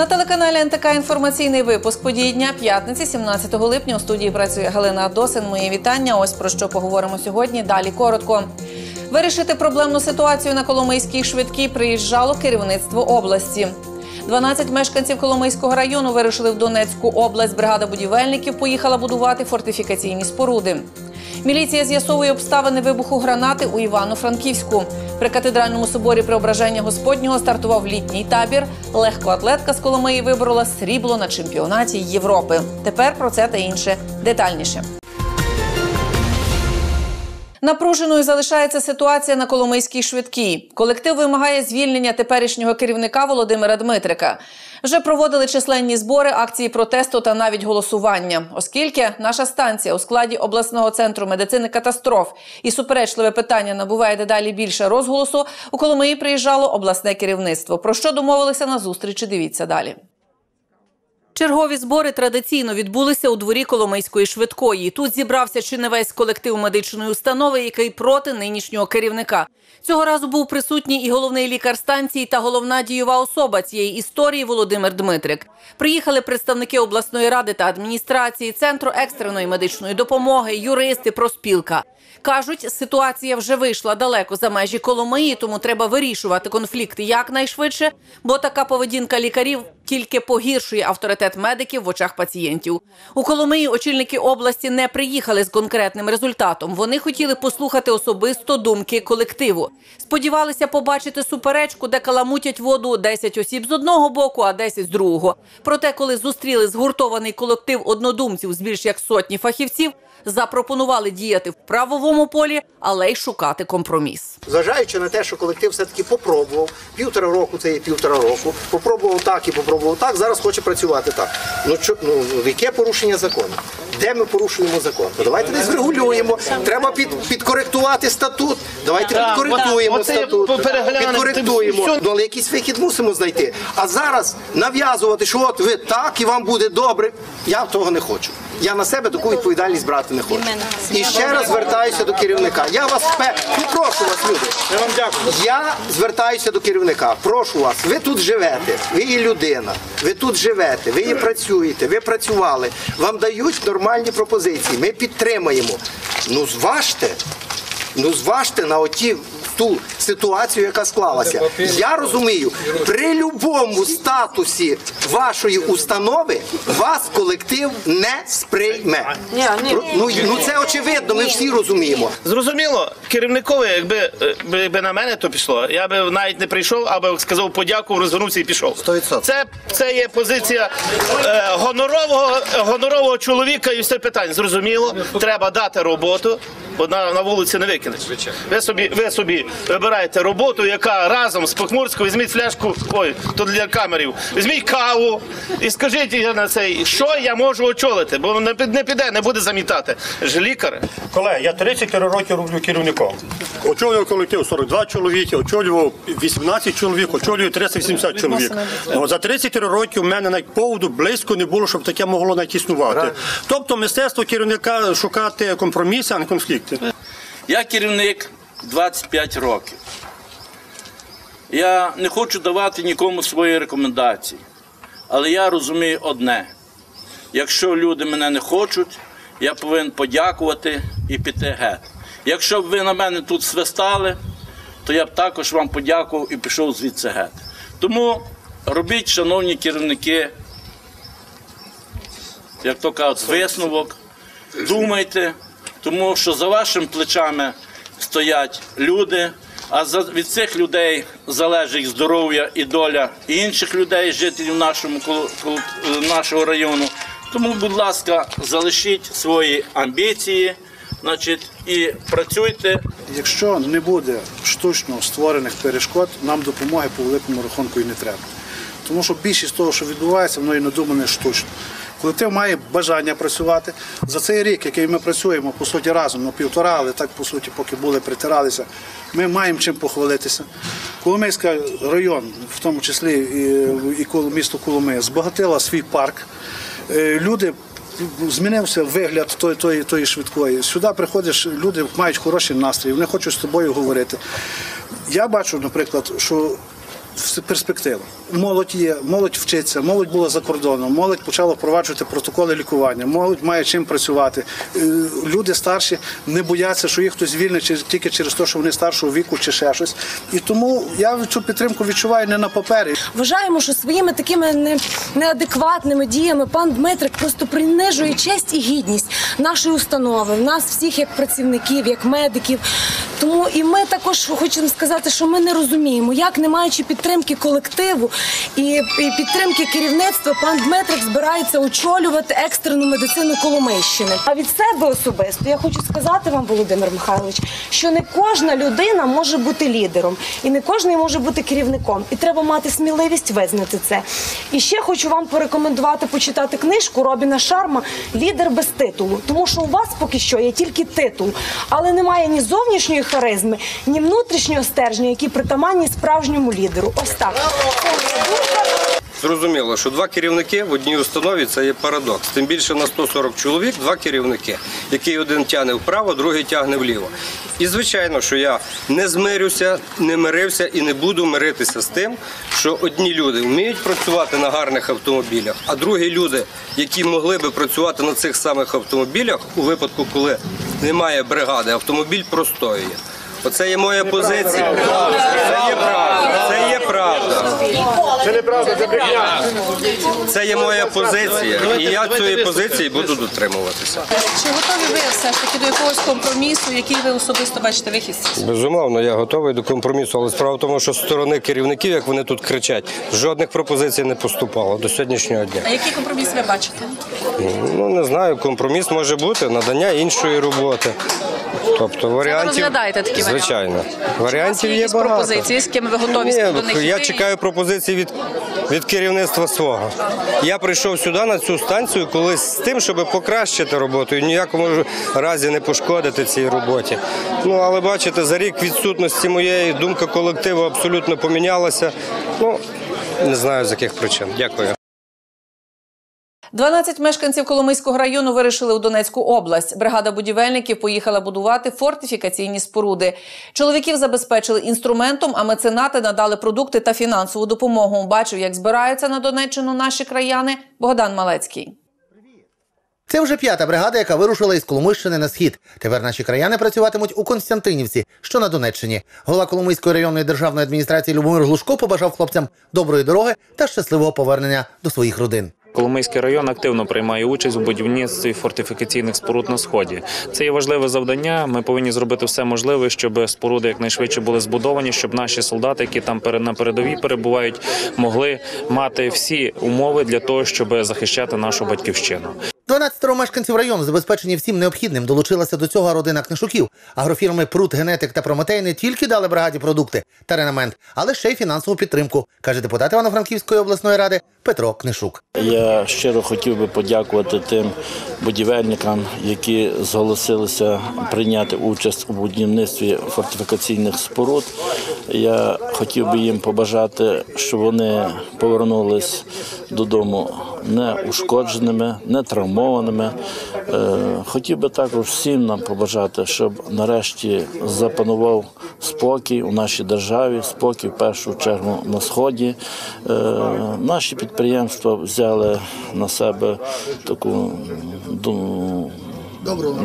На телеканалі НТК інформаційний випуск події дня п'ятниці, 17 липня. У студії працює Галина Адосин. Мої вітання. Ось про що поговоримо сьогодні. Далі коротко. Вирішити проблемну ситуацію на Коломийській швидкій приїжджало керівництво області. 12 мешканців Коломийського району вирушили в Донецьку область. Бригада будівельників поїхала будувати фортифікаційні споруди. Міліція з'ясовує обставини вибуху гранати у Івано-Франківську. При катедральному соборі Преображення Господнього стартував літній табір. Легкоатлетка з Коломиї виборола срібло на чемпіонаті Європи. Тепер про це та інше детальніше. Напруженою залишається ситуація на Коломийській швидкій. Колектив вимагає звільнення теперішнього керівника Володимира Дмитрика. Вже проводили численні збори, акції протесту та навіть голосування, оскільки наша станція у складі обласного центру медицини катастроф і суперечливе питання набуває дедалі більше розголосу. У Коломиї приїжджало обласне керівництво. Про що домовилися на зустрічі? Дивіться далі. Чергові збори традиційно відбулися у дворі Коломийської швидкої. Тут зібрався чи не весь колектив медичної установи, який проти нинішнього керівника. Цього разу був присутній і головний лікар станції та головна дієва особа цієї історії Володимир Дмитрик. Приїхали представники обласної ради та адміністрації, центру екстреної медичної допомоги, юристи, проспілка. Кажуть, ситуація вже вийшла далеко за межі Коломиї, тому треба вирішувати конфлікти якнайшвидше, бо така поведінка лікарів тільки погіршує авторитет медиків в очах пацієнтів. У Коломиї очільники області не приїхали з конкретним результатом. Вони хотіли послухати особисто думки колективу. Сподівалися побачити суперечку, де каламутять воду 10 осіб з одного боку, а 10 з другого. Проте, коли зустріли згуртований колектив однодумців з більш як сотні фахівців, запропонували діяти в правовому полі, але й шукати компроміс. Зважаючи на те, що колектив все-таки попробував, півтора року це є півтора року, попробував так і попробував так, зараз хоче працювати так. Ну, чо, ну яке порушення закону? Де ми порушуємо закон? То давайте десь врегулюємо. Треба під, підкоректувати статут. Давайте Так, підкоректуємо оце- статут. Підкоректуємо. все. Ну, але якийсь вихід мусимо знайти. А зараз нав'язувати, що от ви так і вам буде добре. Я того не хочу. Я на себе таку відповідальність брати не хочу. І ще раз звертаюся до керівника. Я вас пе... ну, прошу вас, люди. Я вам дякую. Я звертаюся до керівника. Прошу вас, ви тут живете, ви і людина, ви тут живете, ви і працюєте, ви працювали. Вам дають нормальні пропозиції. Ми підтримаємо. Ну зважте, ну зважте на оті ту ситуацію, яка склалася. Я розумію, при будь-якому статусі вашої установи вас колектив не сприйме. Ну, ну це очевидно, ми всі розуміємо. Зрозуміло, керівникові, якби, е, якби на мене то пішло, я би навіть не прийшов, аби сказав подяку, розвернувся і пішов. 100%. Це, це є позиція е, гонорового, гонорового чоловіка і все питання. Зрозуміло, треба дати роботу, бо на, на вулиці не викинеш. Ви собі, ви собі вибираєте роботу, яка разом з Похмурською, візьміть фляжку, ой, то для камерів, візьміть каву і скажіть на цей, що я можу очолити, бо не, не піде, не буде замітати. Ж лікар. Колеги, я 33 роки роблю керівником. Очолював колектив 42 чоловіки, очолював 18 чоловік, очолюю 380 чоловік. Ну, за 33 роки в мене навіть поводу близько не було, щоб таке могло навіть існувати. Тобто мистецтво керівника шукати компроміси, а не конфлікти. Я керівник 25 років. Я не хочу давати нікому свої рекомендації, але я розумію одне: якщо люди мене не хочуть, я повинен подякувати і піти геть. Якщо б ви на мене тут свистали, то я б також вам подякував і пішов звідси геть. Тому робіть, шановні керівники, як то кажуть, висновок, думайте, тому що за вашими плечами стоять люди, а від цих людей залежить здоров'я і доля інших людей, жителів нашому, нашого району. Тому, будь ласка, залишіть свої амбіції значить, і працюйте Якщо не буде штучно створених перешкод, нам допомоги по великому рахунку і не треба. Тому що більшість того, що відбувається, воно і надумане штучно. Колектив має бажання працювати. За цей рік, який ми працюємо, по суті, разом, ну півтора, але так, по суті, поки були, притиралися, ми маємо чим похвалитися. Коломийський район, в тому числі і, і місто Коломия, збагатила свій парк. Е, Люди змінився вигляд тої, тої, тої швидкої. Сюди приходиш, люди мають хороший настрій, вони хочуть з тобою говорити. Я бачу, наприклад, що в перспективу. Молодь є, молодь вчиться, молодь була за кордоном, молодь почала впроваджувати протоколи лікування, молодь має чим працювати. Е, Люди старші не бояться, що їх хтось звільнить тільки через те, що вони старшого віку чи ще щось. І тому я цю підтримку відчуваю не на папері. Вважаємо, що своїми такими не, неадекватними діями пан Дмитрик просто принижує честь і гідність нашої установи, нас всіх як працівників, як медиків. Тому і ми також хочемо сказати, що ми не розуміємо, як не маючи підтримки колективу і, підтримки керівництва, пан Дмитрик збирається очолювати екстрену медицину Коломийщини. А від себе особисто я хочу сказати вам, Володимир Михайлович, що не кожна людина може бути лідером, і не кожен може бути керівником. І треба мати сміливість визнати це. І ще хочу вам порекомендувати почитати книжку Робіна Шарма Лідер без титулу. Тому що у вас поки що є тільки титул, але немає ні зовнішньої харизми, ні внутрішнього стержня, які притаманні справжньому лідеру. Ось так. Зрозуміло, що два керівники в одній установі це є парадокс. Тим більше на 140 чоловік два керівники, який один тягне вправо, другий тягне вліво. І звичайно, що я не змирюся, не мирився і не буду миритися з тим, що одні люди вміють працювати на гарних автомобілях, а другі люди, які могли би працювати на цих самих автомобілях, у випадку, коли немає бригади, автомобіль простоює. Оце є моя позиція. Це є правда. Це є правда. Це не правда, це є моя позиція, і я цієї позиції буду дотримуватися. Чи готові ви все ж таки до якогось компромісу, який ви особисто бачите вихід? Безумовно, я готовий до компромісу, але справа в тому, що з сторони керівників, як вони тут кричать, жодних пропозицій не поступало до сьогоднішнього дня. А який компроміс ви бачите? Ну не знаю, компроміс може бути надання іншої роботи. Тобто варіантів розглядаєте такі варіанти? звичайно. Варіантів є багато. пропозиції, з ким ви готові Ні, до них я йти? чекаю пропозиції від, від керівництва свого. Я прийшов сюди на цю станцію колись з тим, щоб покращити роботу і ніякому разі не пошкодити цій роботі. Ну але бачите, за рік відсутності моєї думка колективу абсолютно помінялася. Ну не знаю з яких причин. Дякую. 12 мешканців Коломийського району вирішили у Донецьку область. Бригада будівельників поїхала будувати фортифікаційні споруди. Чоловіків забезпечили інструментом, а меценати надали продукти та фінансову допомогу. Бачив, як збираються на Донеччину наші краяни Богдан Малецький. Це вже п'ята бригада, яка вирушила із Коломийщини на схід. Тепер наші краяни працюватимуть у Константинівці, що на Донеччині. Голова Коломийської районної державної адміністрації Любомир Глушко побажав хлопцям доброї дороги та щасливого повернення до своїх родин. Коломийський район активно приймає участь у будівництві фортифікаційних споруд на сході. Це є важливе завдання. Ми повинні зробити все можливе, щоб споруди якнайшвидше були збудовані, щоб наші солдати, які там на передовій перебувають, могли мати всі умови для того, щоб захищати нашу батьківщину. 12 мешканців району забезпечені всім необхідним. Долучилася до цього родина книжуків. Агрофірми Прут, Генетик та Прометей не тільки дали бригаді продукти та ренамент, але ще й фінансову підтримку, каже депутат Івано-Франківської обласної ради Петро Книшук. Я щиро хотів би подякувати тим будівельникам, які зголосилися прийняти участь у будівництві фортифікаційних споруд. Я хотів би їм побажати, щоб вони повернулись додому не ушкодженими, не травмованими. Е, Хотів би також всім нам побажати, щоб нарешті запанував спокій у нашій державі, спокій в першу чергу на сході. Е, Наші підприємства взяли на себе таку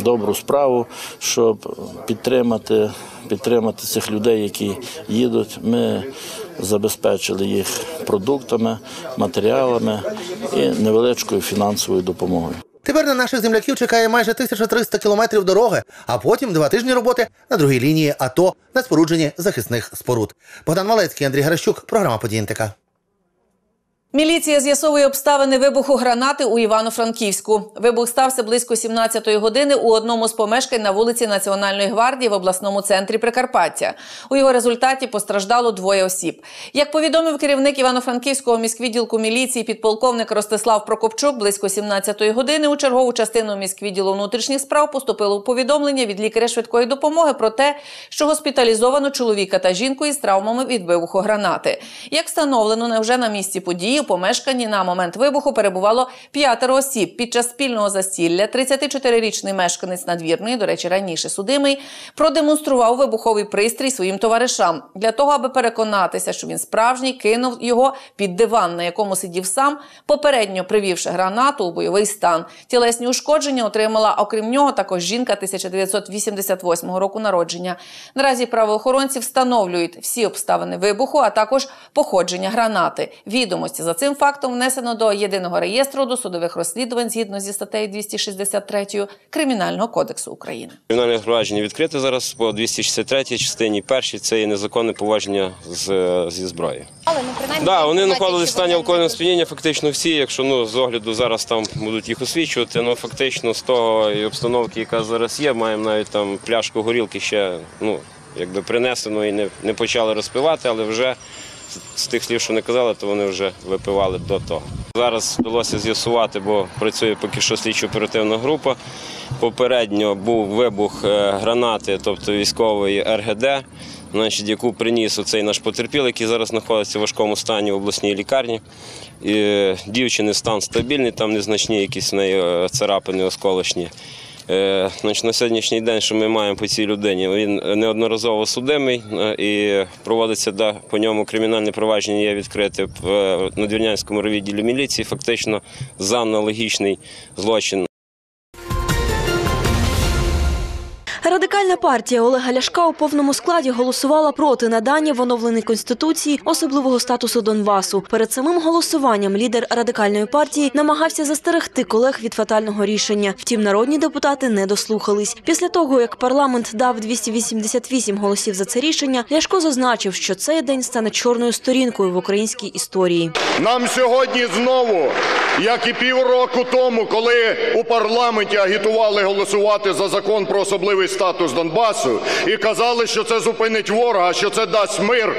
добру справу, щоб підтримати, підтримати цих людей, які їдуть. Ми забезпечили їх продуктами, матеріалами і невеличкою фінансовою допомогою. Тепер на наших земляків чекає майже 1300 кілометрів дороги, а потім два тижні роботи на другій лінії АТО на спорудженні захисних споруд. Богдан Малецький, Андрій Гращук, програма «Події НТК». Міліція з'ясовує обставини вибуху гранати у Івано-Франківську. Вибух стався близько 17-ї години у одному з помешкань на вулиці Національної гвардії в обласному центрі Прикарпаття. У його результаті постраждало двоє осіб. Як повідомив керівник Івано-Франківського міськвідділку міліції підполковник Ростислав Прокопчук, близько 17-ї години у чергову частину міськвідділу внутрішніх справ поступило повідомлення від лікаря швидкої допомоги про те, що госпіталізовано чоловіка та жінку із травмами від вибуху гранати. Як встановлено, невже на місці події помешканні на момент вибуху перебувало п'ятеро осіб. Під час спільного застілля 34-річний мешканець надвірної, до речі, раніше судимий, продемонстрував вибуховий пристрій своїм товаришам. Для того, аби переконатися, що він справжній, кинув його під диван, на якому сидів сам, попередньо привівши гранату у бойовий стан. Тілесні ушкодження отримала, окрім нього, також жінка 1988 року народження. Наразі правоохоронці встановлюють всі обставини вибуху, а також походження гранати. Відомості за цим фактом внесено до єдиного реєстру досудових розслідувань згідно зі статтею 263 Кримінального кодексу України. Кримінальне провадження відкрите зараз по 263 частині. Першій це є незаконне поваження з, зі зброї. Але ну принаймні Да, вони стані вони алкогольного сп'яніння, фактично всі, якщо ну з огляду зараз там будуть їх освічувати, ну фактично з того і обстановки, яка зараз є, маємо навіть там пляшку горілки ще ну якби принесено і не, не почали розпивати, але вже з- тих слів, що не казали, то вони вже випивали до того. Зараз вдалося з'ясувати, бо працює поки що слідчо-оперативна група. Попередньо був вибух е, гранати, тобто військової РГД, значить, яку приніс оцей наш потерпілий, який зараз знаходиться в важкому стані в обласній лікарні. І е, дівчини стан стабільний, там незначні якісь в неї е, царапини осколочні. Е, Значить, на сьогоднішній день, що ми маємо по цій людині, він неодноразово судимий е, і проводиться да, по ньому кримінальне провадження є відкрите в е, Надвірнянському відділі міліції, фактично за аналогічний злочин. Радикальна партія Олега Ляшка у повному складі голосувала проти надання в оновленій конституції особливого статусу Донбасу. Перед самим голосуванням лідер радикальної партії намагався застерегти колег від фатального рішення. Втім, народні депутати не дослухались. Після того, як парламент дав 288 голосів за це рішення, Ляшко зазначив, що цей день стане чорною сторінкою в українській історії. Нам сьогодні знову, як і півроку тому, коли у парламенті агітували голосувати за закон про особливий статус Донбасу і казали, що це зупинить ворога, що це дасть мир.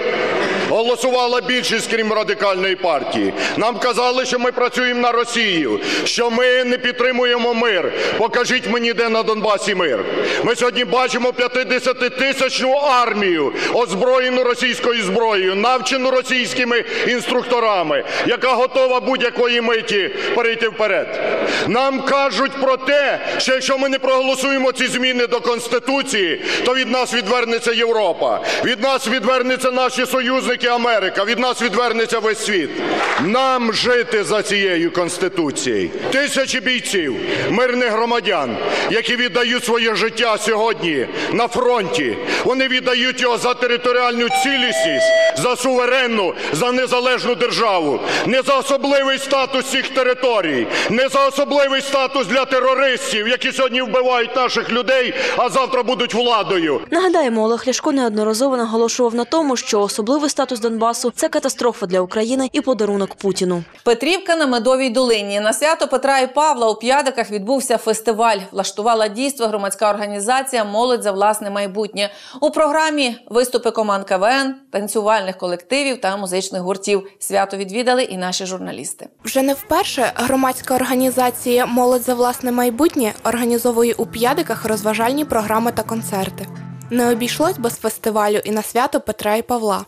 Голосувала більшість, крім радикальної партії. Нам казали, що ми працюємо на Росію, що ми не підтримуємо мир. Покажіть мені, де на Донбасі мир. Ми сьогодні бачимо 50-тисячну армію, озброєну російською зброєю, навчену російськими інструкторами, яка готова будь-якої миті перейти вперед. Нам кажуть про те, що якщо ми не проголосуємо ці зміни до Конституції, то від нас відвернеться Європа, від нас відвернеться наші союзники Америка, від нас відвернеться весь світ. Нам жити за цією Конституцією. Тисячі бійців, мирних громадян, які віддають своє життя сьогодні на фронті. Вони віддають його за територіальну цілісність, за суверенну, за незалежну державу, не за особливий статус цих територій, не за особливий статус для терористів, які сьогодні вбивають наших людей, а завтра будуть владою. Нагадаємо, Олег Ляшко неодноразово наголошував на тому, що особливий статус Донбасу це катастрофа для України і подарунок Путіну. Петрівка на Медовій долині. На свято Петра і Павла у П'ядиках відбувся фестиваль. Влаштувала дійство громадська організація Молодь за власне майбутнє. У програмі виступи команд КВН, танцювальних колективів та музичних гуртів. Свято відвідали і наші журналісти. Вже не вперше громадська організація Молодь за власне майбутнє організовує у п'ядиках розважальні програми та концерти. Не обійшлось без фестивалю і на свято Петра і Павла.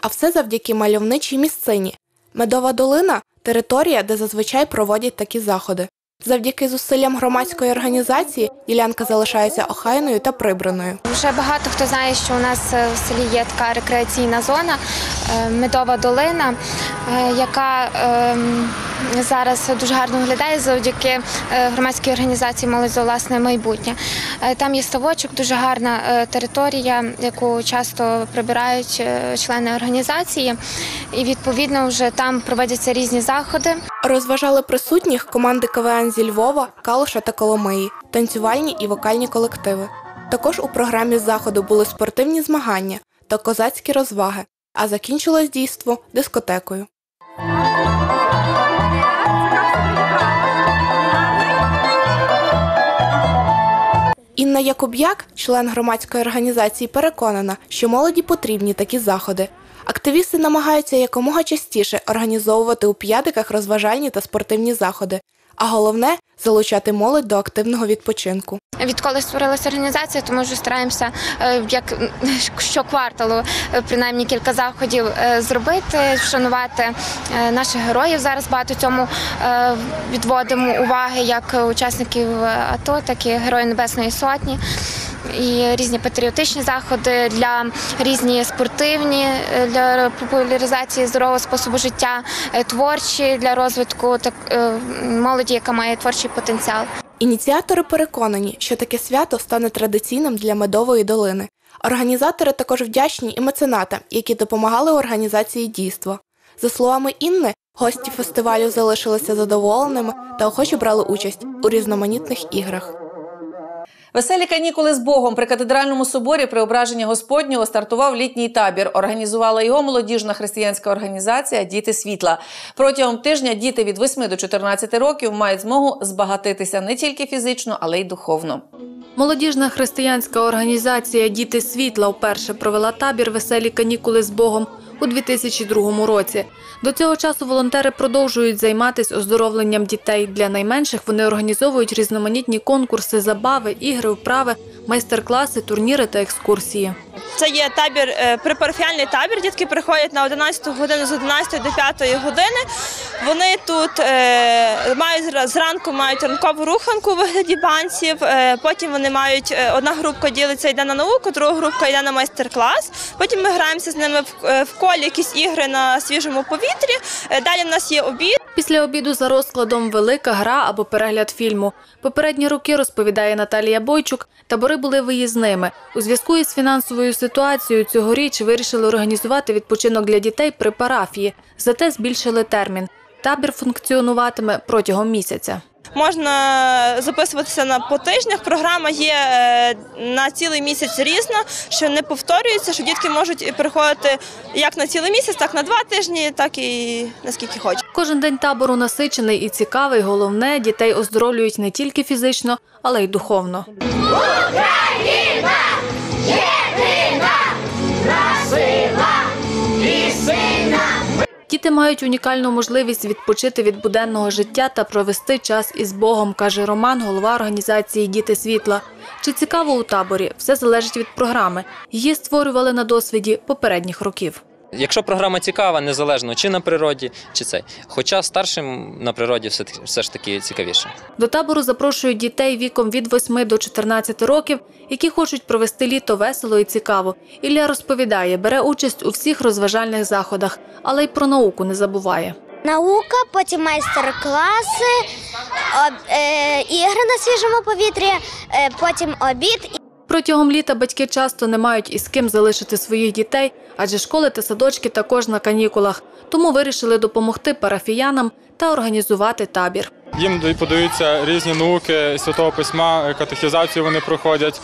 А все завдяки мальовничій місцині. Медова долина територія, де зазвичай проводять такі заходи. Завдяки зусиллям громадської організації ділянка залишається охайною та прибраною. Вже багато хто знає, що у нас е, в селі є така рекреаційна зона е, Медова долина, е, яка ем, зараз дуже гарно виглядає завдяки громадській організації Молодь за власне майбутнє. Там є ставочок, дуже гарна територія, яку часто прибирають члени організації, і відповідно вже там проводяться різні заходи. Розважали присутніх команди КВН зі Львова, Калуша та Коломиї, танцювальні і вокальні колективи. Також у програмі заходу були спортивні змагання та козацькі розваги, а закінчилось дійство дискотекою. Інна Якуб'як, член громадської організації, переконана, що молоді потрібні такі заходи. Активісти намагаються якомога частіше організовувати у п'ядиках розважальні та спортивні заходи, а головне залучати молодь до активного відпочинку. Відколи створилася організація, тому що стараємося е, як щокварталу е, принаймні кілька заходів е, зробити, вшанувати наших героїв. Зараз багато цьому відводимо уваги як учасників АТО, так і Героїв Небесної Сотні. І різні патріотичні заходи для різні спортивні для популяризації здорового способу життя, творчі для розвитку так молоді, яка має творчий потенціал. Ініціатори переконані, що таке свято стане традиційним для медової долини. Організатори також вдячні і меценатам, які допомагали організації дійства. За словами Інни, гості фестивалю залишилися задоволеними та охоче брали участь у різноманітних іграх. Веселі канікули з Богом при катедральному соборі Преображення Господнього стартував літній табір. Організувала його молодіжна християнська організація Діти світла. Протягом тижня діти від 8 до 14 років мають змогу збагатитися не тільки фізично, але й духовно. Молодіжна християнська організація Діти світла вперше провела табір Веселі канікули з Богом у 2002 році. До цього часу волонтери продовжують займатися оздоровленням дітей. Для найменших вони організовують різноманітні конкурси, забави, ігри, вправи, майстер-класи, турніри та екскурсії. Це є табір, е, припарафіальний табір. Дітки приходять на 11 годину з 11 до 5 години. Вони тут е, мають зранку мають ранкову руханку у вигляді банців. е, потім вони мають одна групка ділиться йде на науку, друга групка йде на майстер-клас. Потім ми граємося з ними в, колі якісь ігри на свіжому повітрі. Далі в нас є обід. Після обіду за розкладом велика гра або перегляд фільму. Попередні роки розповідає Наталія Бойчук. Табори були виїзними. У зв'язку із фінансовою ситуацією цьогоріч вирішили організувати відпочинок для дітей при парафії. Зате збільшили термін. Табір функціонуватиме протягом місяця. Можна записуватися на по тижнях. Програма є е, на цілий місяць різна, що не повторюється, що дітки можуть приходити як на цілий місяць, так на два тижні, так і наскільки хочуть. Кожен день табору насичений і цікавий. Головне, дітей оздоровлюють не тільки фізично, але й духовно. Україна єдина, Діти мають унікальну можливість відпочити від буденного життя та провести час із Богом, каже Роман, голова організації Діти світла. Чи цікаво у таборі? Все залежить від програми. Її створювали на досвіді попередніх років. Якщо програма цікава, незалежно чи на природі, чи цей. Хоча старшим на природі все, все ж таки цікавіше. До табору запрошують дітей віком від 8 до 14 років, які хочуть провести літо весело і цікаво. Ілля розповідає, бере участь у всіх розважальних заходах, але й про науку не забуває. Наука, потім майстер-класи, е, ігри на свіжому повітрі, е, потім обід. Протягом літа батьки часто не мають із ким залишити своїх дітей, адже школи та садочки також на канікулах. Тому вирішили допомогти парафіянам та організувати табір. Їм подаються різні науки святого письма, катехізацію вони проходять.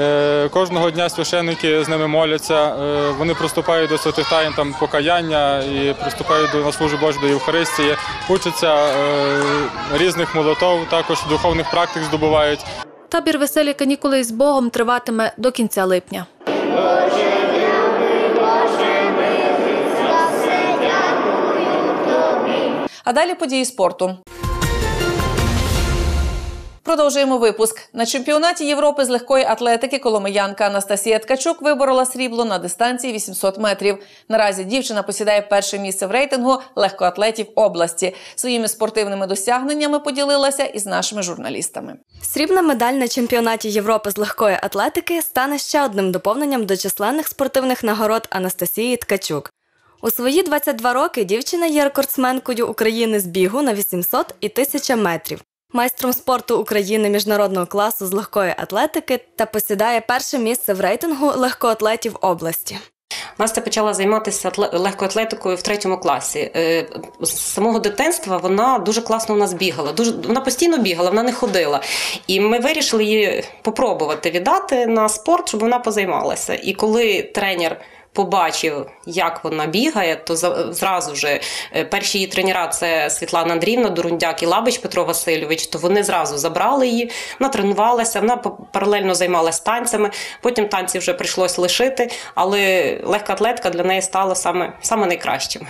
Е, Кожного дня священники з ними моляться. е, Вони приступають до святих таїн там покаяння і приступають до на службу Божу до Євхаристії, учаться е, різних молитов, також духовних практик здобувають. Табір веселі канікули із Богом триватиме до кінця липня. А далі події спорту. Продовжуємо випуск. На чемпіонаті Європи з легкої атлетики коломиянка Анастасія Ткачук виборола срібло на дистанції 800 метрів. Наразі дівчина посідає перше місце в рейтингу легкоатлетів області. Своїми спортивними досягненнями поділилася із нашими журналістами. Срібна медаль на чемпіонаті Європи з легкої атлетики стане ще одним доповненням до численних спортивних нагород Анастасії Ткачук. У свої 22 роки дівчина є рекордсменкою України з бігу на 800 і 1000 метрів, майстром спорту України міжнародного класу з легкої атлетики та посідає перше місце в рейтингу легкоатлетів області. Настя почала займатися атле- легкоатлетикою в третьому класі. Е, З самого дитинства вона дуже класно у нас бігала. Дуже вона постійно бігала, вона не ходила. І ми вирішили її попробувати віддати на спорт, щоб вона позаймалася. І коли тренер. Побачив, як вона бігає, то зразу ж е, перші її тренера це Світлана Андріївна, Дурундяк і Лабич Петро Васильович. То вони зразу забрали її, вона тренувалася, вона па- паралельно займалася танцями. Потім танці вже прийшлось лишити, але легка атлетика для неї стала саме, саме найкращим.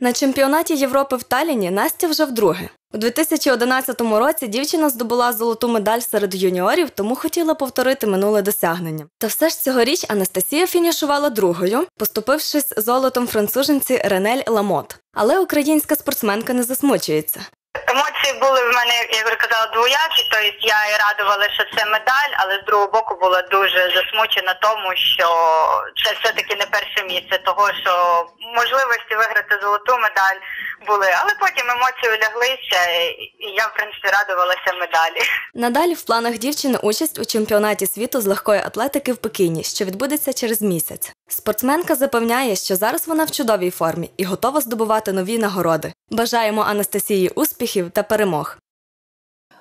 На чемпіонаті Європи в Таліні Настя вже вдруге. У 2011 році дівчина здобула золоту медаль серед юніорів, тому хотіла повторити минуле досягнення. Та все ж цьогоріч Анастасія фінішувала другою, поступившись золотом француженці Ренель Ламот. Але українська спортсменка не засмучується. Емоції були в мене, як вже казала, двоякі. Тобто я і радувала, що це медаль, але з другого боку була дуже засмучена тому, що це все-таки не перше місце, того що можливості виграти золоту медаль були, але потім емоції уляглися, і я в принципі радувалася медалі. Надалі в планах дівчини участь у чемпіонаті світу з легкої атлетики в Пекіні, що відбудеться через місяць. Спортсменка запевняє, що зараз вона в чудовій формі і готова здобувати нові нагороди. Бажаємо Анастасії успіхів та перемог.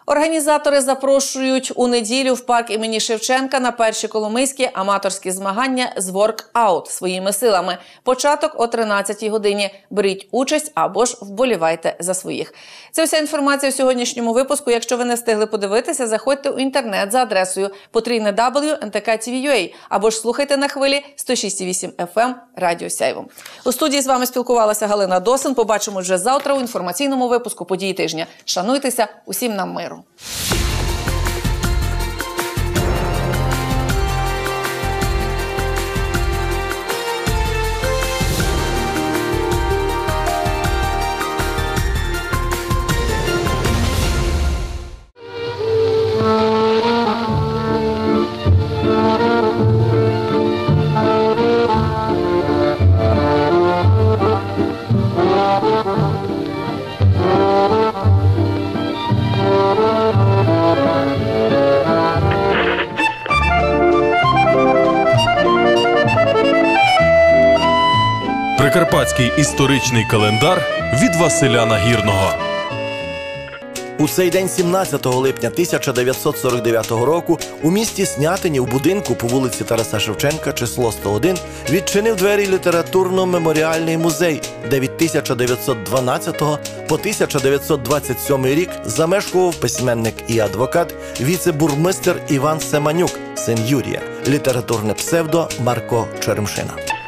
Організатори запрошують у неділю в парк імені Шевченка на перші коломийські аматорські змагання з воркаут своїми силами. Початок о 13-й годині. Беріть участь або ж вболівайте за своїх. Це вся інформація в сьогоднішньому випуску. Якщо ви не встигли подивитися, заходьте у інтернет за адресою потрійне або ж слухайте на хвилі 106,8 FM Радіо Сяйво. У студії з вами спілкувалася Галина Досин. Побачимо вже завтра у інформаційному випуску події тижня. Шануйтеся усім нам миру. tomorrow. Прикарпатський історичний календар від Василя Нагірного. У цей день, 17 липня 1949 року, у місті Снятині в будинку по вулиці Тараса Шевченка, число 101, відчинив двері літературно-меморіальний музей, де від 1912 по 1927 рік замешкував письменник і адвокат, віце-бурмистер Іван Семанюк, син Юрія, літературне псевдо Марко Черемшина.